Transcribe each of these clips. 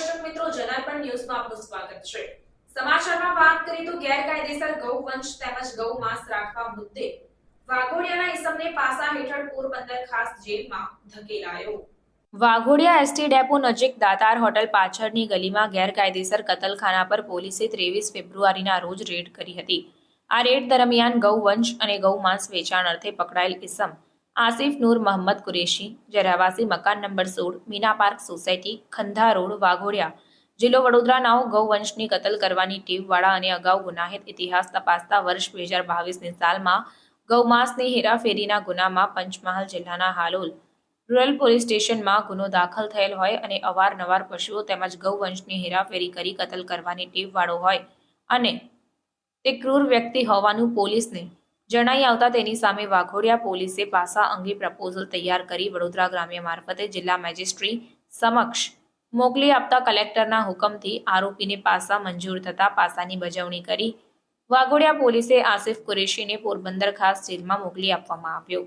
દર્શક મિત્રો, જનાર્પણ ન્યૂઝમાં આપનું સ્વાગત છે. સમાચારમાં વાત કરીએ તો ગેરકાયદેસર ગૌવંશ તેમજ ગૌ માંસ રાખવા મુદ્દે વાઘોડિયાના ઇસમને પાસા હેઠળ પોરબંદર ખાસ જેલમાં ધકેલાયો. વાઘોડિયા એસટી ડેપો નજીક દાતાર હોટલ પાછળની ગલીમાં ગેરકાયદેસર કતલખાના પર પોલીસે ત્રેવીસ ફેબ્રુઆરીના રોજ રેડ કરી હતી. આ રેડ દરમિયાન ગૌ વંશ અને ગૌ માંસ વેચાણ અર્થે પકડાયેલ ઇસમ આસિફ નૂર મહમ્મદ કુરેશી જે રહેવાસી મકાન નંબર સોળ, Meena park society, Khandha road, Waghodia. જિલ્લો વડોદરાનાઓ ગૌવંશની કતલ કરવાની ટીમવાળા અને અગાઉ ગુનાહિત ઇતિહાસ તપાસતા વર્ષ બે હજાર બાવીસની સાલમાં ગૌમાંસની હેરાફેરીના ગુનામાં પંચમહાલ જિલ્લાના હાલોલ રૂરલ પોલીસ સ્ટેશનમાં ગુનો દાખલ થયેલ હોય અને અવારનવાર પશુઓ તેમજ ગૌવંશની હેરાફેરી કરી કતલ કરવાની ટીમવાળો હોય અને તે ક્રૂર વ્યક્તિ હોવાનું પોલીસને જણાઈ આવતા તેની સામે વાઘોડિયા પોલીસે પાસા અંગે પ્રપોઝલ તૈયાર કરી વડોદરા ગ્રામ્ય મારફતે જિલ્લા મેજિસ્ટ્રી સમક્ષ મોકલી આપતા કલેક્ટરના હુકમથી આરોપીને પાસા મંજૂર થતા પાસાની બજવણી કરી વાઘોડિયા પોલીસે આસિફ કુરેશીને પોરબંદર ખાસ જેલમાં મોકલી આપવામાં આવ્યો.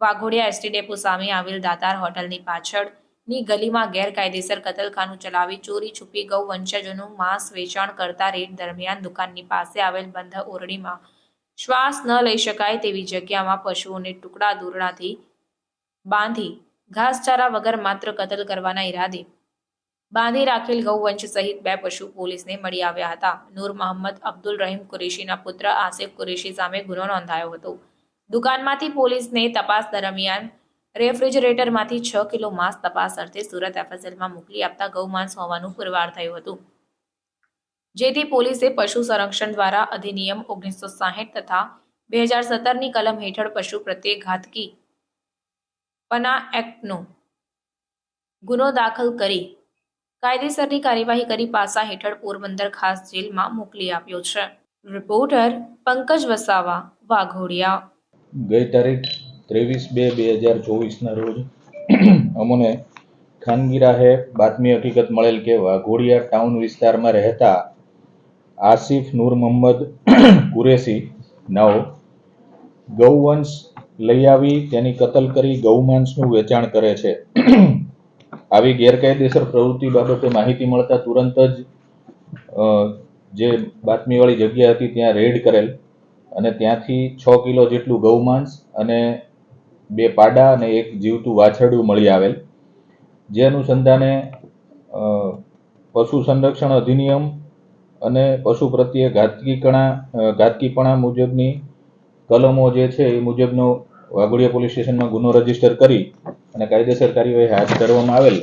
વાઘોડિયા એસટી ડેપો સામે આવેલ દાતાર હોટલની પાછળની ગલીમાં ગેરકાયદેસર કતલખાનું ચલાવી ચોરી છુપી ગૌ વંશજોનું માંસ વેચાણ કરતા રેડ દરમિયાન દુકાનની પાસે આવેલ બંધ ઓરડીમાં શ્વાસ ન લઈ શકાય તેવી જગ્યામાં પશુઓને ટુકડા દોરડાથી બાંધી ઘાસચારા વગર માત્ર કતલ કરવાના ઈરાદે બાંધી રાખેલ ગૌવંશ સહિત બે પશુ પોલીસને મળી આવ્યા હતા. નૂર મોહમ્મદ અબ્દુલ રહીમ કુરેશીના પુત્ર આસિફ કુરેશી સામે ગુનો નોંધાયો હતો. દુકાનમાંથી પોલીસને તપાસ દરમિયાન રેફ્રિજરેટરમાંથી છ કિલો માંસ તપાસ અર્થે સુરત એફએસએલમાં મોકલી આપતા ગૌમાંસ હોવાનું પુરવાર થયું હતું. જેથી પોલીસે પશુ સંરક્ષણ દ્વારા અધિનિયમ ઓગણીસો સાહીઠ તથા બે હજાર સત્તરની કલમ હેઠળ પશુ પ્રત્યે ઘાતકી પના એક્ટનો ગુનો દાખલ કરી કાયદેસરની કાર્યવાહી કરી પાસા હેઠળ પોરબંદર ખાસ જેલમાં મોકલી આપ્યો છે. રિપોર્ટર પંકજ વસાવા, વાઘોડિયા. ગઈ તારીખ ત્રેવીસ બે બે હજાર ચોવીસના રોજ અમને ખાનગી રાહે બાતમી હકીકત મળેલ કે વાઘોડિયા ટાઉન વિસ્તારમાં રહેતા આસિફ નૂર મોહમ્મદ કુરેશી, નવ. ગૌવંશ લઈ આવી, તેની કતલ કરી ગૌમાંસનું વેચાણ કરે છે. આવી ગેરકાયદેસર પ્રવૃત્તિ બાબતે માહિતી મળતા તુરંત જ જે બાતમીવાળી જગ્યા હતી ત્યાં રેડ કરેલ અને ત્યાંથી છ કિલો જેટલું ગૌમાંસ અને બે પાડા અને એક જીવતું વાછરડું મળી આવેલ. જે અનુસંધાને પશુ સંરક્ષણ અધિનિયમ અને પશુ પ્રત્યે ઘાતકીકણા ઘાતકીપણા મુજબની કલમો જે છે એ મુજબનો વાઘોડિયા પોલીસ સ્ટેશનમાં ગુનો રજિસ્ટર કરી અને કાયદેસર કાર્યવાહી હાથ ધરવામાં આવેલ.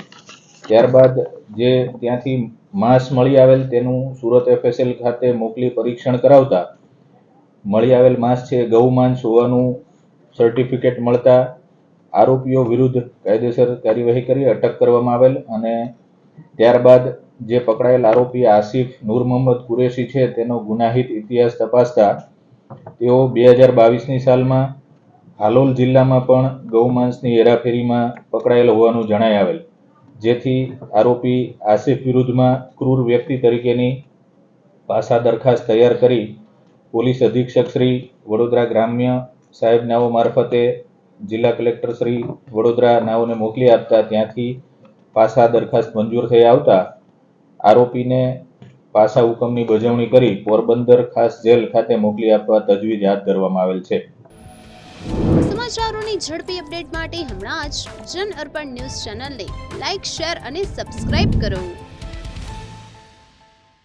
ત્યારબાદ જે ત્યાંથી માંસ મળી આવેલ તેનું સુરત એફએસએલ ખાતે મોકલી પરીક્ષણ કરાવતા, મળી આવેલ માંસ છે, ગૌ માંસ હોવાનું સર્ટિફિકેટ મળતા આરોપીઓ વિરુદ્ધ કાયદેસર કાર્યવાહી કરી, અટક કરવામાં આવેલ અને ત્યારબાદ જે પકડાયેલ આરોપી આસિફ નૂર મોહમ્મદ કુરેશી છે, તેનો ગુનાહિત ઇતિહાસ તપાસતા તેઓ બે હજાર બાવીસની સાલમાં હાલોલ જિલ્લામાં પણ ગૌમાંસની હેરાફેરીમાં પકડાયેલ હોવાનું જણાય આવેલ, જેથી આરોપી આસિફ વિરુદ્ધમાં ક્રૂર વ્યક્તિ તરીકેની પાસા દરખાસ્ત તૈયાર કરી પોલીસ અધિક્ષક શ્રી વડોદરા ગ્રામ્ય સાહેબ નાઓ મારફતે જિલ્લા કલેક્ટર શ્રી વડોદરા નાઓને મોકલી આપતા ત્યાંથી પાસા દરખાસ્ત મંજૂર થઈ આવતા આરોપીને પાસા હુકમની બજવણી કરી પોરબંદર ખાસ જેલ ખાતે મોકલી આપવા તજવીજ હાથ ધરવામાં આવેલ છે. સમાચારોની ઝડપી અપડેટ માટે હમણાં જ જન અર્પણ ન્યૂઝ ચેનલને લાઇક શેર અને સબસ્ક્રાઇબ કરો.